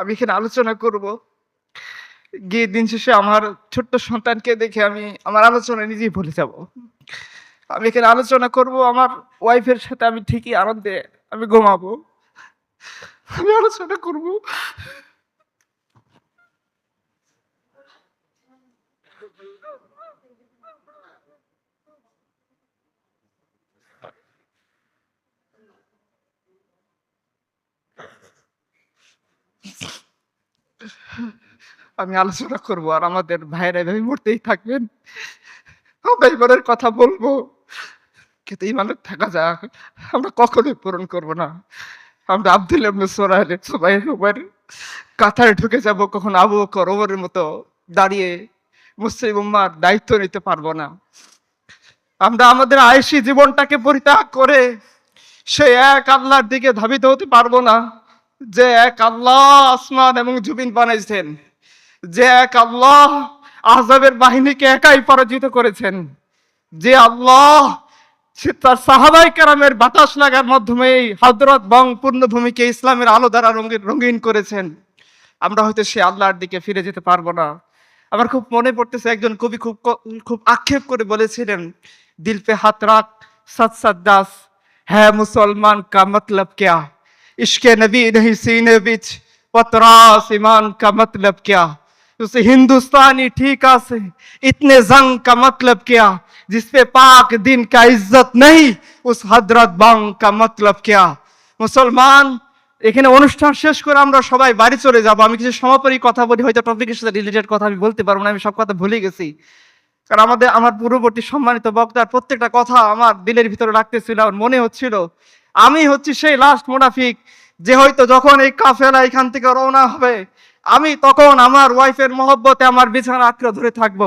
আমি এখানে আলোচনা করব। গিয়ে দিন শেষে আমার ছোট্ট সন্তানকে দেখে আমি আমার আলোচনা নিজেই ভুলে যাব। আমি এখানে আলোচনা করব, আমার ওয়াইফের সাথে আমি ঠিকই আনন্দে আমি ঘুমাবো। আমি আলোচনা করব। আমি আলোচনা করব আর আমাদের ভাইয়েরা এভাবে মরতেই থাকবেন। আমরা ইমানের কথা বলব। কিন্তু ইমানের থাকা যাক। আমরা কখনোই পূরণ করব না। আমরা আব্দুল ইবনে সবাই উমর কাতারে ঢুকে যাব, কখন আবু বকর ওমরের মতো দাঁড়িয়ে মুসলিম উম্মার দায়িত্ব নিতে পারব না। আমরা আমাদের আয়েসি জীবনটাকে পরিত্যাগ করে সে এক আল্লাহর দিকে ধাবিত হতে পারব না। যে এক আল্লাহ আসমান এবং জুবিন বানাইছেন, যে এক আল্লাহ আহজাবের বাহিনীকে একাই পরাজিত করেছেন, যে আল্লাহ তার সাহাবাই কারামের বাতাস লাগার মাধ্যমে এই হজরত বং পূর্ণভূমিকে ইসলামের আলো দ্বারা রঙিন রঙিন করেছেন। আমরা হয়তো সে আল্লাহর দিকে ফিরে যেতে পারব না। আমার খুব মনে পড়তেছে, একজন কবি খুব খুব আক্ষেপ করে বলেছিলেন, দিল পে হাত রাখ সত দাস হ্যাঁ মুসলমান কা মতলব क्या इश्क नबी नहीं सीने बिच पतरास ईमान का मतलब क्या उसे हिंदुस्तानी ठीका से इतने जंग का मतलब क्या जिसपे पाक दिन का इज्जत नहीं उस हजरत बंग का मतलब क्या মুসলমান এখানে অনুষ্ঠান শেষ করে আমরা সবাই বাড়ি চলে যাব আমি কিছু সমাপনী কথা বলি হয়তো টপিকের সাথে রিলেটেড কথা আমি বলতে পারবো না আমি সব কথা ভুলে গেছি কারণ আমাদের আমার পূর্ববর্তী সম্মানিত বক্তার প্রত্যেকটা কথা আমার দিলের ভিতরে রাখতেছিল আমার মনে হচ্ছিল আমি হচ্ছি সেই লাস্ট মোনাফিক, যে হয়তো যখন এই কাফেলা এখান থেকে রওনা হবে, আমি তখন আমার ওয়াইফের মহব্বতে আমার বিছানা আঁকড়ে ধরে থাকব।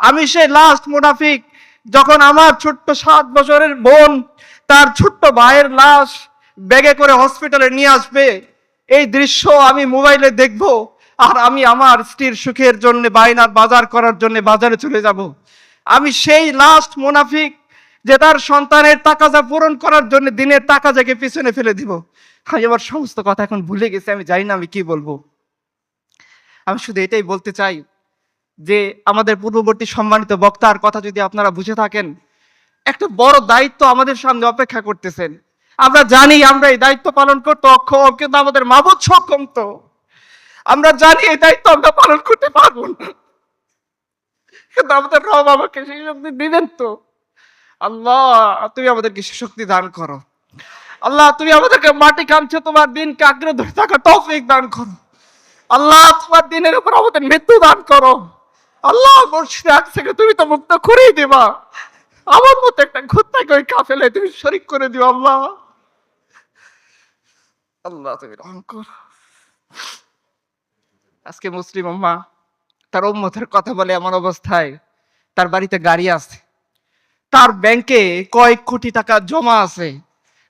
আমি সেই লাস্ট মোনাফিক, যখন আমার ছোট্ট সাত বছরের বোন তার ছোট্ট ভাইয়ের লাশ ব্যাগে করে হসপিটালে নিয়ে আসবে, এই দৃশ্য আমি মোবাইলে দেখব আর আমি আমার স্ত্রীর সুখের জন্য বাইনার বাজার করার জন্য বাজারে চলে যাব। আমি সেই লাস্ট মোনাফিক যে তার সন্তানের টাকাজা পূরণ করার জন্য দিনের টাকা জাগে পিছনে ফেলে দিব। আমি আমার সমস্ত কথা এখন ভুলে গেছি, আমি জানি না আমি কি বলব। আমি শুধু এটাই বলতে চাই যে আমাদের পূর্ববর্তী সম্মানিত বক্তার কথা যদি আপনারা বুঝে থাকেন, একটা বড় দায়িত্ব আমাদের সামনে অপেক্ষা করতেছেন। আমরা জানি আমরা এই দায়িত্ব পালন করতে অক্ষম, কিন্তু আমাদের মাবুদ সক্ষম তো। আমরা জানি এই দায়িত্ব আমরা পালন করতে পারব না। কিন্তু আমাদের রব আমাকে সেই শক্তি দিবেন তো। আল্লাহ, তুমি আমাদেরকে শক্তি দান করো। আল্লাহ, তুমি আমাদেরকে মাটি কামছো তোমার দিনকে আগ্রহ ধরে থাকা তৌফিক দান করো। আল্লাহ, তোমার দিনের উপর আমাদের মৃত্যু দান করো। আল্লাহ, মসজিদে আগ থেকে তুমি তো মুক্ত করেই দেবা। আমার মতো একটা ঘুরতাকে ওই কাফেলে তুমি শরিক করে দিও, আল্লাহ। আল্লাহ, তুমি রহম করো। আজকে মুসলিম আম্মা তার উম্মতের কথা বলে এমন অবস্থায় তার বাড়িতে গাড়ি আছে। তার ব্যাংকে কয়েক কোটি টাকা জমা আছে।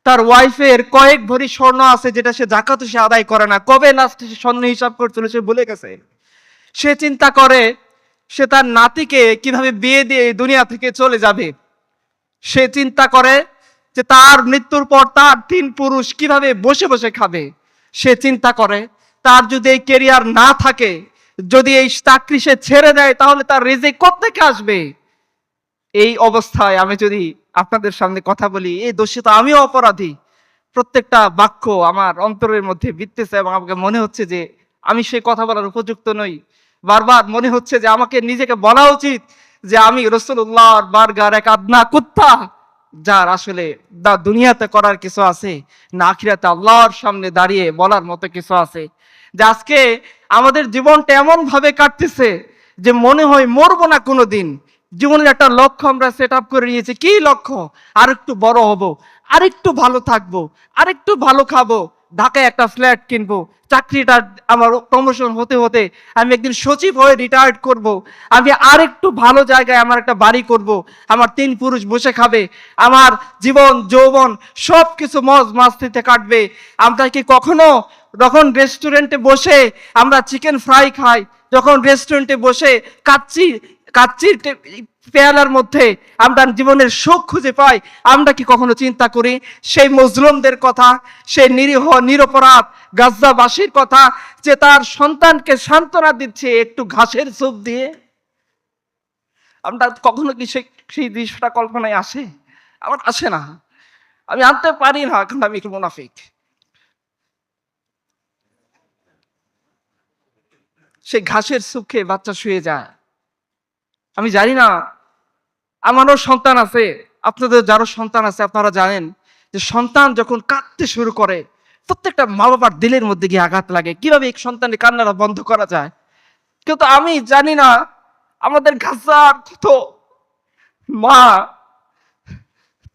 তার ওয়াইফের কয়েক ভরি স্বর্ণ আছে যেটা সে জাকাত সে আদায় করে না। কবে লাস্টে সে স্বর্ণ হিসাব করছিল সে ভুলে গেছে। সে চিন্তা করে, সে তার নাতিকে কীভাবে বিয়ে দিয়ে দুনিয়া থেকে চলে যাবে? সে চিন্তা করে যে তার মৃত্যুর পর তার তিন পুরুষ কীভাবে বসে বসে খাবে? সে চিন্তা করে, তার যদি এই কেরিয়ার না থাকে, যদি এই চাকরি সে ছেড়ে দেয়, তাহলে তার রেজে থেকে আসবে? এই অবস্থায় আমি যদি আপনাদের সামনে কথা বলি, এই দোষী তো আমিও অপরাধী। প্রত্যেকটা বাক্য আমার অন্তরের মধ্যে বিত্তেছে এবং আমাকে মনে হচ্ছে যে আমি সেই কথা বলার উপযুক্ত নই। বারবার মনে হচ্ছে যে আমাকে নিজেকে বলা উচিত যে আমি রসুল্লাহর বারগার এক আদনা কুত্তা, যার আসলে দা দুনিয়াতে করার কিছু আছে, না আখিরাতে আল্লাহর সামনে দাঁড়িয়ে বলার মতো কিছু আছে। যে আজকে আমাদের জীবনটা এমন ভাবে কাটতেছে যে মনে হয় মরবো না কোনোদিন। জীবনের একটা লক্ষ্য আমরা সেট আপ করে নিয়েছি। কি লক্ষ্য? আর একটু বড় হব আর একটু ভালো থাকব আর একটু ভালো খাব, ঢাকায় একটা ফ্ল্যাট কিনবো। চাকরিটা আমার প্রমোশন হতে হতে আমি একদিন সচিব হয়ে রিটায়ার্ড করব। আমি আর একটু ভালো জায়গায় আমার একটা বাড়ি করব। আমার তিন পুরুষ বসে খাবে। আমার জীবন, যৌবন সব কিছু মজ মাস্তিতে কাটবে। আমরা কি কখনো যখন রেস্টুরেন্টে বসে আমরা চিকেন ফ্রাই খাই, যখন রেস্টুরেন্টে বসে কাচ্চি কাচ্চির পেয়ালার মধ্যে আমরা জীবনের সুখ খুঁজে পাই, আমরা কি কখনো চিন্তা করি? সেই মজলুমদের কথা, সেই নিরীহ, নিরপরাধ গাজ্জাবাসীর কথা যে তার সন্তানকে সান্ত্বনা দিচ্ছে একটু ঘাসের সুপ দিয়ে। আমরা কখনো কি সেই সেই দৃশ্যটা কল্পনায় আসে? আমার আসে না। আমি আনতে পারি না কারণ আমি একটু মুনাফিক। সেই ঘাসের সুখে বাচ্চা শুয়ে যায়। আমি জানি না। আমারও সন্তান আছে, আপনাদের যারও সন্তান আছে, আপনারা জানেন যে সন্তান যখন কাঁদতে শুরু করে, প্রত্যেকটা মা বাবার দিলের মধ্যে গিয়ে আঘাত লাগে। কীভাবে এক সন্তানের কান্নাটা বন্ধ করা যায়? কিন্তু আমি জানি না, আমাদের ঘাসার কত মা,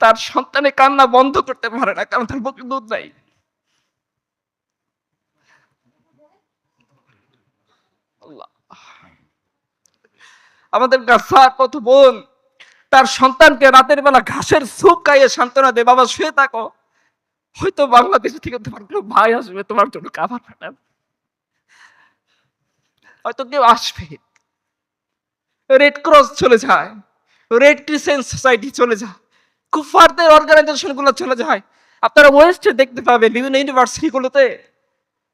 তার সন্তানের কান্না বন্ধ করতে পারে না, কারণ তার বুকে দুধ নাই। আমাদের গাছার কত বোন, তার সন্তানকে রাতের বেলা ঘাসের সুপ খাইয়ে সান্ত্বনা দে, বাবা, শুয়ে থাকো। হয়তো বাংলাদেশ থেকে তোমার কোনো ভাই আসবে, তোমার জন্য খাবার পাঠাবে হয়তো কেউ আসবে। রেড ক্রস চলে যায় রেড ক্রিসেন্ট সোসাইটি চলে যায় কুফারদের অর্গানাইজেশনগুলো চলে যায়। আপনারা ওয়েস্টে দেখতে পাবেন বিভিন্ন ইউনিভার্সিটি গুলোতে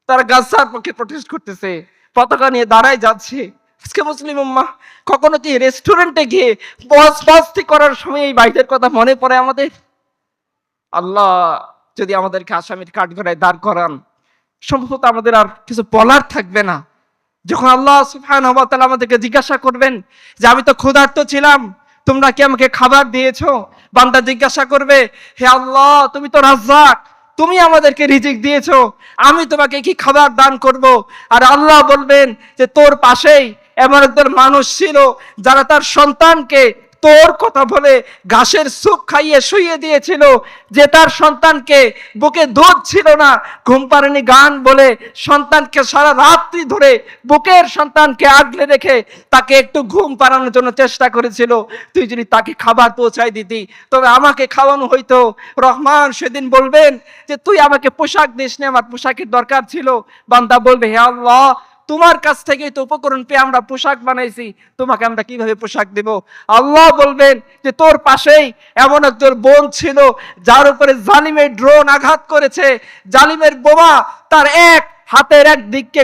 তারা গাজার পক্ষে প্রটেস্ট করতেছে, পতাকা নিয়ে দাঁড়ায় যাচ্ছে। আজকে মুসলিম উম্মা কখনো কি রেস্টুরেন্টে গিয়ে বস বস্তি করার সময় এই বাইদের কথা মনে পড়ে আমাদের? আল্লাহ যদি আমাদেরকে আসামির কাঠগড়ায় দাঁড় করান, সম্ভবত আমাদের আর কিছু বলার থাকবে না। যখন আল্লাহ সুফান তাআলা আমাদেরকে জিজ্ঞাসা করবেন যে, আমি তো ক্ষুধার্ত ছিলাম, তোমরা কি আমাকে খাবার দিয়েছ? বান্দা জিজ্ঞাসা করবে, হে আল্লাহ, তুমি তো রাজ্জাক, তুমি আমাদেরকে রিজিক দিয়েছ, আমি তোমাকে কি খাবার দান করব? আর আল্লাহ বলবেন যে, তোর পাশেই এমন একজন মানুষ ছিল যারা তার সন্তানকে তোর কথা বলে ঘাসের সুপ খাইয়ে শুইয়ে দিয়েছিল, যে তার সন্তানকে বুকে দুধ ছিল না, ঘুম পাড়েনি গান বলে সন্তানকে সারা রাত্রি ধরে বুকের সন্তানকে আগলে রেখে তাকে একটু ঘুম পাড়ানোর জন্য চেষ্টা করেছিল। তুই যদি তাকে খাবার পৌঁছাই দিতি, তবে আমাকে খাওয়ানো হইতো। রহমান সেদিন বলবেন যে, তুই আমাকে পোশাক দিস আমার পোশাকের দরকার ছিল। বান্দা বলবে, হে আল্লাহ তোমার কাছ থেকেই তো উপকরণ পেয়ে আমরা পোশাক বানাইছি, তোমাকে আমরা কীভাবে পোশাক দেব? আল্লাহ বলবেন যে তোর পাশেই এমন একজন বোন ছিল, যার উপরে জালিমের ড্রোন আঘাত করেছে, জালিমের বোমা তার এক হাতের এক দিককে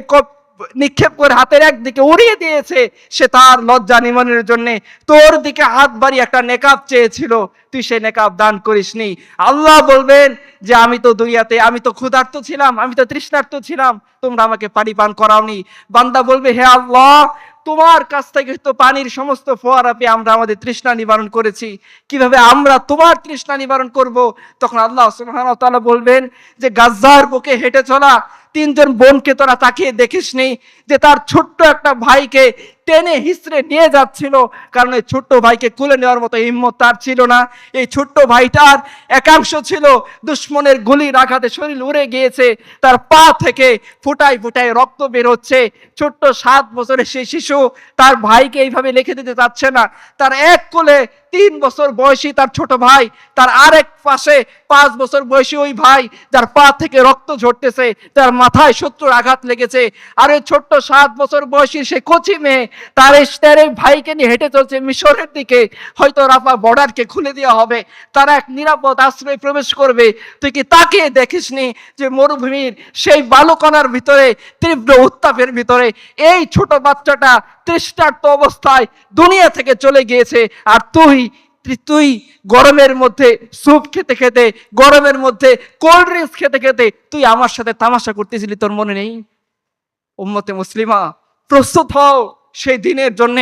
নিক্ষেপ করে হাতের একদিকে উড়িয়ে দিয়েছে, সে তার লজ্জা নিমনের জন্য। তোর দিকে হাত বাড়ি একটা নেকাব চেয়েছিল, তুই সে নেকাব দান করিসনি। আল্লাহ বলবেন যে, আমি তো দুনিয়াতে, আমি তো ক্ষুধার্ত ছিলাম, আমি তো তৃষ্ণার্ত ছিলাম, তোমরা আমাকে পানি পান করাওনি। বান্দা বলবে, হে আল্লাহ, তোমার কাছ থেকে তো পানির সমস্ত ফোয়ারা পেয়ে আমরা আমাদের তৃষ্ণা নিবারণ করেছি। কীভাবে আমরা তোমার তৃষ্ণা নিবারণ করব? তখন আল্লাহ সুবহানাহু ওয়া বলবেন যে, গাজ্জার বুকে হেঁটে চলা তিনজন বোনকে তোরা তাকিয়ে দেখিসনি যে তার ছোট্ট একটা ভাইকে টেনে হিসড়ে নিয়ে যাচ্ছিল, কারণ এই ছোট্ট ভাইকে কুলে নেওয়ার মতো হিম্মত তার ছিল না। এই ছোট্ট ভাইটার একাংশ ছিল দুশ্মনের গুলির আঘাতে শরীর উড়ে গিয়েছে, তার পা থেকে ফুটাই ফুটাই রক্ত বের হচ্ছে। ছোট্ট সাত বছরের সেই শিশু তার ভাইকে এইভাবে লিখে দিতে চাচ্ছে না। তার এক কোলে তিন বছর বয়সী তার ছোট ভাই, তার আরেক পাশে পাঁচ বছর বয়সী ওই ভাই, যার পা থেকে রক্ত ঝরতেছে, তার মাথায় শত্রুর আঘাত লেগেছে। আর ওই ছোট্ট সাত বছর বয়সী সে কচি মেয়ে তার তার ভাইকে নিয়ে হেঁটে চলছে মিশরের দিকে। হয়তো রাফা বর্ডারকে খুলে দেওয়া হবে। তারা এক নিরাপদ আশ্রয়ে প্রবেশ করবে। তুই কি তাকে দেখিসনি যে মরুভূমির সেই বালুকণার ভিতরে, তীব্র উত্তাপের ভিতরে, এই ছোট বাচ্চাটা তৃষ্ণার্ত অবস্থায় দুনিয়া থেকে চলে গিয়েছে? আর তুই তুই গরমের মধ্যে স্যুপ খেতে খেতে, গরমের মধ্যে কোল্ড ড্রিঙ্কস খেতে খেতে তুই আমার সাথে তামাশা করতেছিলি তোর মনে নেই? উম্মতে মুসলিমা, প্রস্তুত হও। সেই দিনের জন্য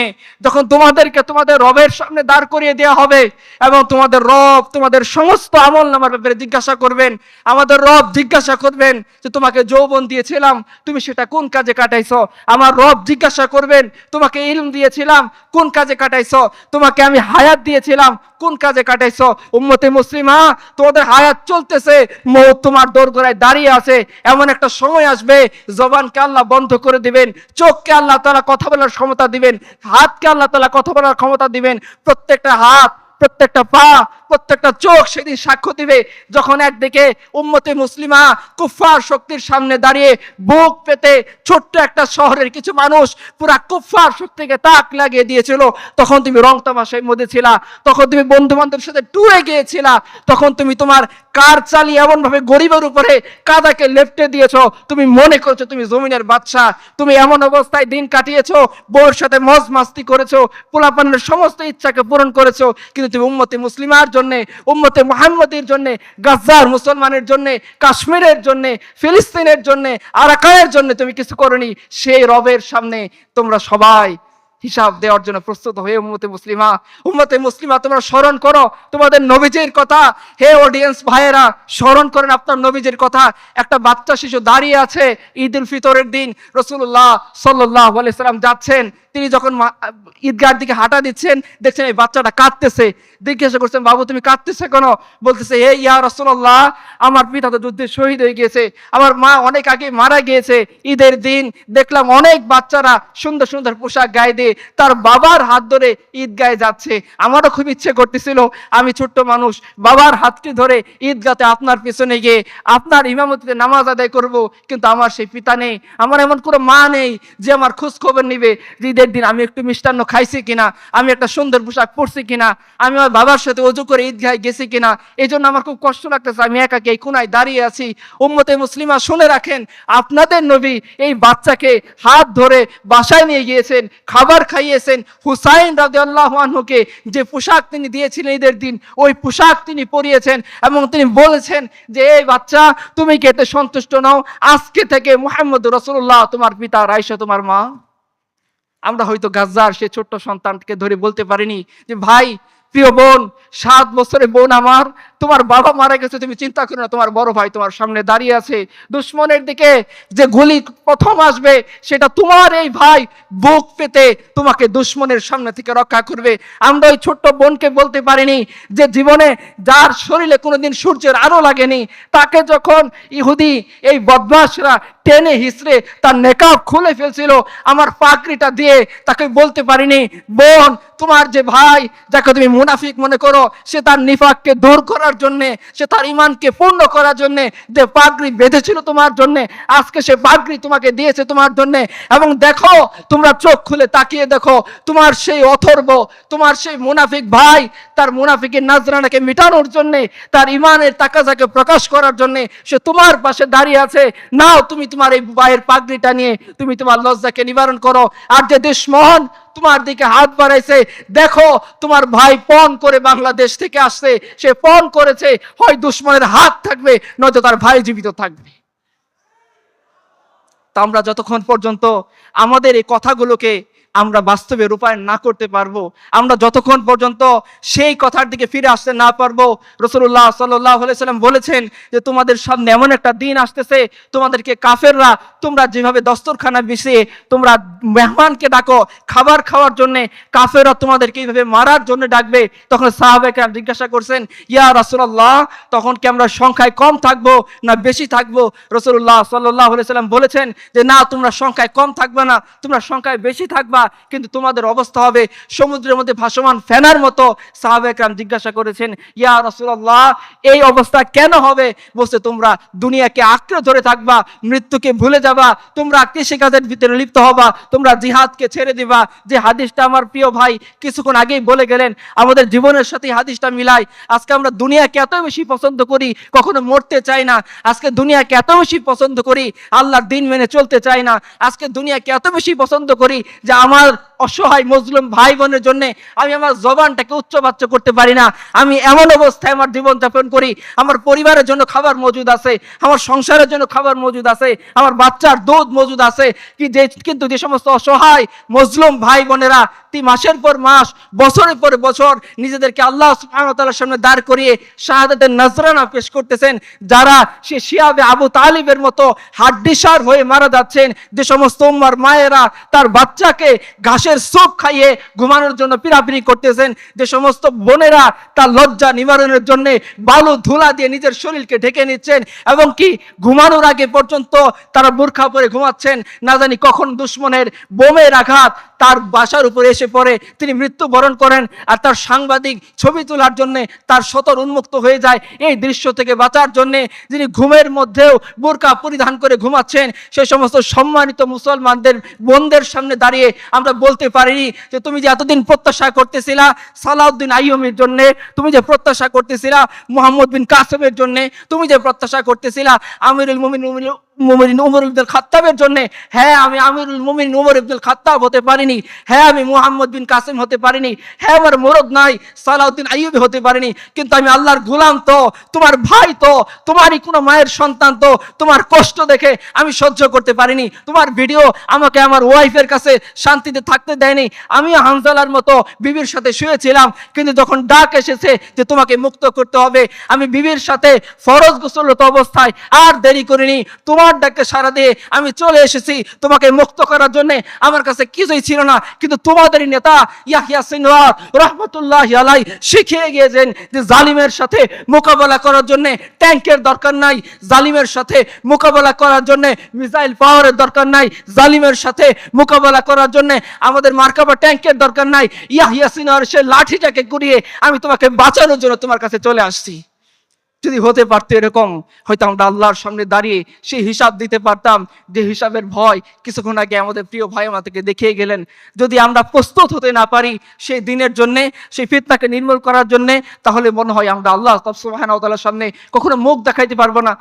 যখন তোমাদেরকে তোমাদের রবের সামনে দাঁড় করিয়ে দেওয়া হবে এবং তোমাদের রব, তোমাদের সমস্ত আমল নামার ব্যাপারে জিজ্ঞাসা করবেন, আমাদের রব জিজ্ঞাসা করবেন যে, তোমাকে যৌবন দিয়েছিলাম, তুমি সেটা কোন কাজে কাটাইছো? আমার রব জিজ্ঞাসা করবেন, তোমাকে ইলম দিয়েছিলাম, কোন কাজে কাটাইছো? তোমাকে আমি হায়াত দিয়েছিলাম, কোন কাজে কাটাইছো? উম্মতে মুসলিমা, তোমাদের হায়াত চলতেছে, মৌত তোমার দোরগোড়ায় দাঁড়িয়ে আছে, এমন একটা সময় আসবে, জবানকে আল্লাহ বন্ধ করে দিবেন, চোখকে আল্লাহ তারা কথা বলার ক্ষমতা দিবেন। হাতকে আল্লাহ তালা কথা বলার ক্ষমতা দিবেন। প্রত্যেকটা হাত প্রত্যেকটা পা প্রত্যেকটা চোখ সেদিন সাক্ষ্য দিবে যখন একদিকে উম্মতে মুসলিমা কুফফার শক্তির সামনে দাঁড়িয়ে বুক পেতে ছোট্ট একটা শহরের কিছু মানুষ পুরা কুফফার শক্তিকে তাক লাগিয়ে দিয়েছিল। তখন তুমি রং তামাশায় মধ্যে ছিলা, তখন তুমি বন্ধু বান্ধবের সাথে ট্যুরে গিয়েছিলা, তখন তুমি তোমার কার চালিয়ে এমন ভাবে গরিবের উপরে কাদাকে লেপটে দিয়েছ, তুমি মনে করছ তুমি জমিনের বাদশা তুমি এমন অবস্থায় দিন কাটিয়েছো বউর সাথে মজ মাস্তি করেছ, পোলাপানের সমস্ত ইচ্ছাকে পূরণ করেছ, কিন্তু তুমি উম্মতে মুসলিমার জন্যে উম্মতে মোহাম্মদের জন্যে গাজ্জার মুসলমানের জন্যে, কাশ্মীরের জন্যে, ফিলিস্তিনের জন্যে, আরাকানের জন্য তুমি কিছু করনি, সেই রবের সামনে তোমরা সবাই হিসাব দেওয়ার জন্য প্রস্তুত হয়ে, উম্মতে মুসলিমা উম্মতে মুসলিমা, তোমরা স্মরণ করো। তোমাদের নবীজির কথা, হে অডিয়েন্স ভাইয়েরা, স্মরণ করেন আপনার নবীজির কথা। একটা বাচ্চা শিশু দাঁড়িয়ে আছে ঈদ উল ফিতরের দিন রসুল্লাহ সাল্লাহ সাল্লাম যাচ্ছেন। তিনি যখন ঈদগার দিকে হাঁটা দিচ্ছেন, দেখছেন এই বাচ্চাটা কাঁদতেছে। জিজ্ঞাসা করছেন, বাবু, তুমি কাঁদতেছে কেন? বলতেছে, হে ইয়া রসুল্লাহ আমার পিতা তো যুদ্ধে শহীদ হয়ে গিয়েছে। আমার মা অনেক আগে মারা গিয়েছে। ঈদের দিন দেখলাম অনেক বাচ্চারা সুন্দর সুন্দর পোশাক গায়ে দিয়ে তার বাবার হাত ধরে ঈদগায় যাচ্ছে। আমারও খুব ইচ্ছে করতেছিল, আমি ছোট্ট মানুষ, বাবার হাতটি ধরে ঈদগাতে আপনার পিছনে গিয়ে আপনার ইমামতিতে নামাজ আদায় করব, কিন্তু আমার সেই পিতা নেই। আমার এমন কোনো মা নেই যে আমার খোঁজ খবর নিবে, যে ঈদের দিন আমি একটু মিষ্টান্ন খাইছি কিনা, আমি একটা সুন্দর পোশাক পরছি কিনা, আমি আমার বাবার সাথে অজু করে ঈদগায় গেছি কিনা এই জন্য আমার খুব কষ্ট লাগতেছে, আমি একাকে এই কোনায় দাঁড়িয়ে আছি। উম্মতে মুসলিমা শুনে রাখেন, আপনাদের নবী এই বাচ্চাকে হাত ধরে বাসায় নিয়ে গিয়েছেন, খাবার খাইয়েছেন। হুসাইন রাজু আনহুকে যে পোশাক তিনি দিয়েছিলেন ঈদের দিন, ওই পোশাক তিনি পরিয়েছেন এবং তিনি বলেছেন যে এই বাচ্চা, তুমি কি এতে সন্তুষ্ট নও? আজকে থেকে মোহাম্মদ রসুল্লাহ তোমার পিতা রাইসা তোমার মা। আমরা হয়তো গাজার সে ছোট্ট সন্তানকে ধরে বলতে পারিনি যে, ভাই, প্রিয় বোন, সাত বছরের বোন আমার তোমার বাবা মারা গেছে, তুমি চিন্তা করো না, তোমার বড় ভাই তোমার সামনে দাঁড়িয়ে আছে। দুশ্মনের দিকে যে গুলি প্রথম আসবে, সেটা তোমার এই ভাই বুক পেতে তোমাকে দুশ্মনের সামনে থেকে রক্ষা করবে। আমরা ওই ছোট্ট বোনকে বলতে পারিনি যে জীবনে যার শরীরে কোনোদিন সূর্যের আলো লাগেনি, তাকে যখন ইহুদি এই বদমাসরা টেনে হিসড়ে তার নেকাব খুলে ফেলছিল, আমার পাকড়িটা দিয়ে তাকে বলতে পারিনি, বোন, তোমার যে ভাই, যাকে তুমি মুনাফিক মনে করো, সে তার নিফাককে দূর করার জন্যে, সে তার ইমানকে পূর্ণ করার জন্যে, যে পাগড়ি বেঁধেছিল তোমার জন্যে, আজকে সে পাগড়ি তোমাকে দিয়েছে তোমার জন্যে। এবং দেখো, তোমরা চোখ খুলে তাকিয়ে দেখো, তোমার সেই অথর্ব, তোমার সেই মুনাফিক ভাই, তার মুনাফিকের নাজরানাকে মেটানোর জন্যে, তার ইমানের তাকাজাকে প্রকাশ করার জন্যে, সে তোমার পাশে দাঁড়িয়ে আছে। নাও, তুমি তোমার এই ভাইয়ের পাগড়িটা নিয়ে, তুমি তোমার লজ্জাকে নিবারণ করো। আর যে দুশ্মন তোমার দিকে হাত বাড়াইছে। দেখো, তোমার ভাই পণ করে বাংলাদেশ থেকে আসছে। সে পণ করেছে, হয় দুশ্মনের হাত থাকবে, নয়তো তার ভাই জীবিত থাকবে। তা আমরা যতক্ষণ পর্যন্ত আমাদের এই কথাগুলোকে আমরা বাস্তবে রূপায়ণ না করতে পারব, আমরা যতক্ষণ পর্যন্ত সেই কথার দিকে ফিরে আসতে না পারব রসুল্লাহ সাল্লাহ সাল্লাম বলেছেন যে তোমাদের সামনে এমন একটা দিন আসতেছে, তোমাদেরকে কাফেররা তোমরা যেভাবে দস্তরখানা বিছিয়ে তোমরা মেহমানকে ডাকো, খাবার খাওয়ার জন্য কাফেররা তোমাদেরকে এইভাবে মারার জন্য ডাকবে, তখন সাহাবেকে জিজ্ঞাসা করছেন, ইয়া রাসুল্লাহ তখন কি আমরা সংখ্যায় কম থাকব না বেশি থাকব? রসুল্লাহ সাল্লাহ সাল্লাম বলেছেন যে, না, তোমরা সংখ্যায় কম থাকবে না, তোমরা সংখ্যায় বেশি থাকবা। কিন্তু তোমাদের অবস্থা হবে সমুদ্রের মধ্যে ভাসমান ফেনার মতো। সাহাবেকরাম জিজ্ঞাসা করেছেন, ইয়া রসুল্লাহ এই অবস্থা কেন হবে? বলছে, তোমরা দুনিয়াকে আঁকড়ে ধরে থাকবা, মৃত্যুকে ভুলে যাবা, তোমরা কৃষিকাজের ভিতরে লিপ্ত হবা, তোমরা জিহাদকে ছেড়ে দিবা। যে হাদিসটা আমার প্রিয় ভাই কিছুক্ষণ আগেই বলে গেলেন, আমাদের জীবনের সাথে হাদিসটা মিলাই আজকে আমরা দুনিয়াকে এত বেশি পছন্দ করি, কখনো মরতে চাই না। আজকে দুনিয়াকে এত বেশি পছন্দ করি, আল্লাহর দিন মেনে চলতে চাই না। আজকে দুনিয়াকে এত বেশি পছন্দ করি যে আমার madre. অসহায় মজলুম ভাই বোনের জন্য আমি আমার জবানটাকে উচ্চবাচ্য করতে পারি না। আমি এমন অবস্থায় আমার জীবন যাপন করি, আমার পরিবারের জন্য খাবার মজুদ আছে, আমার সংসারের জন্য খাবার মজুদ আছে, আমার বাচ্চার দুধ মজুদ আছে, কি যে, কিন্তু যে সমস্ত অসহায় মজলুম ভাই বোনেরা মাসের পর মাস, বছরের পর বছর নিজেদেরকে আল্লাহ সুবহানাহু সামনে দাঁড় করিয়ে শাহাদাতের নজরানা পেশ করতেছেন। যারা সে শিয়াবে আবু তালিবের মতো হাড্ডিসার হয়ে মারা যাচ্ছেন, যে সমস্ত উম্মার মায়েরা তার বাচ্চাকে ঘাসের গোস্তের স্যুপ খাইয়ে ঘুমানোর জন্য পিরাপিরি করতেছেন, যে সমস্ত বোনেরা তার লজ্জা নিবারণের জন্য বালু ধুলা দিয়ে নিজের শরীরকে ঢেকে নিচ্ছেন, এবং কি ঘুমানোর আগে পর্যন্ত তারা বোরখা পরে ঘুমাচ্ছেন, না জানি কখন দুশ্মনের বোমের আঘাত তার বাসার উপরে এসে পড়ে, তিনি মৃত্যুবরণ করেন, আর তার সাংবাদিক ছবি তোলার জন্য তার সতর উন্মুক্ত হয়ে যায়, এই দৃশ্য থেকে বাঁচার জন্য যিনি ঘুমের মধ্যেও বোরকা পরিধান করে ঘুমাচ্ছেন, সে সমস্ত সম্মানিত মুসলমানদের, বোনদের সামনে দাঁড়িয়ে আমরা বলতে পারিনি যে তুমি যে এতদিন প্রত্যাশা করতেছিলা সালাউদ্দিন আইয়ুমের জন্য, তুমি যে প্রত্যাশা করতেছিলা মোহাম্মদ বিন কাসেমের জন্য, তুমি যে প্রত্যাশা করতেছিলা আমিরুল মুমিন মুমিন উমর ইবদুল খাত্তাবের জন্য হ্যাঁ আমি আমিরুল উমর ইবদুল খাত্তাব হতে পারিনি হ্যাঁ আমি মুহাম্মদ বিন কাসেম হতে পারিনি হ্যাঁ আমার মোরদ নাই, সালাউদ্দিন হতে পারিনি, কিন্তু আমি আল্লাহর তো, তোমার ভাই তো, তোমারই কোনো মায়ের সন্তান তো, তোমার কষ্ট দেখে আমি সহ্য করতে পারিনি, তোমার ভিডিও আমাকে আমার ওয়াইফের কাছে শান্তিতে থাকতে দেয়নি, আমিও হানজালার মতো বিবির সাথে শুয়েছিলাম, কিন্তু যখন ডাক এসেছে যে তোমাকে মুক্ত করতে হবে, আমি বিবির সাথে ফরজ গোসলত অবস্থায় আর দেরি করিনি, তোমার ডাকে সারা দিয়ে আমি চলে এসেছি। তোমাকে মুক্ত করার জন্য আমার কাছে কিছুই ছিল না। কিন্তু তোমাদেরই নেতা ইয়াহিয়া সিনওয়ার রহমতুল্লাহ আলাই শিখিয়ে গিয়েছেন যে জালিমের সাথে মোকাবেলা করার জন্য ট্যাঙ্কের দরকার নাই। জালিমের সাথে মোকাবেলা করার জন্য মিসাইল পাওয়ারের দরকার নাই। জালিমের সাথে মোকাবেলা করার জন্য আমাদের মার্কাবা ট্যাঙ্কের দরকার নাই। ইয়াহিয়া সিনওয়ার সে লাঠিটাকে কুড়িয়ে আমি তোমাকে বাঁচানোর জন্য তোমার কাছে চলে আসছি। যদি হতে পারতো এরকম, হয়তো আমরা আল্লাহর সামনে দাঁড়িয়ে সেই হিসাব দিতে পারতাম যে হিসাবের ভয় কিছুক্ষণ আগে আমাদের প্রিয় ভাই আমাদেরকে দেখিয়ে গেলেন। যদি আমরা প্রস্তুত হতে না পারি সেই দিনের জন্যে, সেই ফিতনাকে নির্মূল করার জন্যে, তাহলে মনে হয় আমরা আল্লাহ তাআলার সামনে কখনো মুখ দেখাইতে পারব না।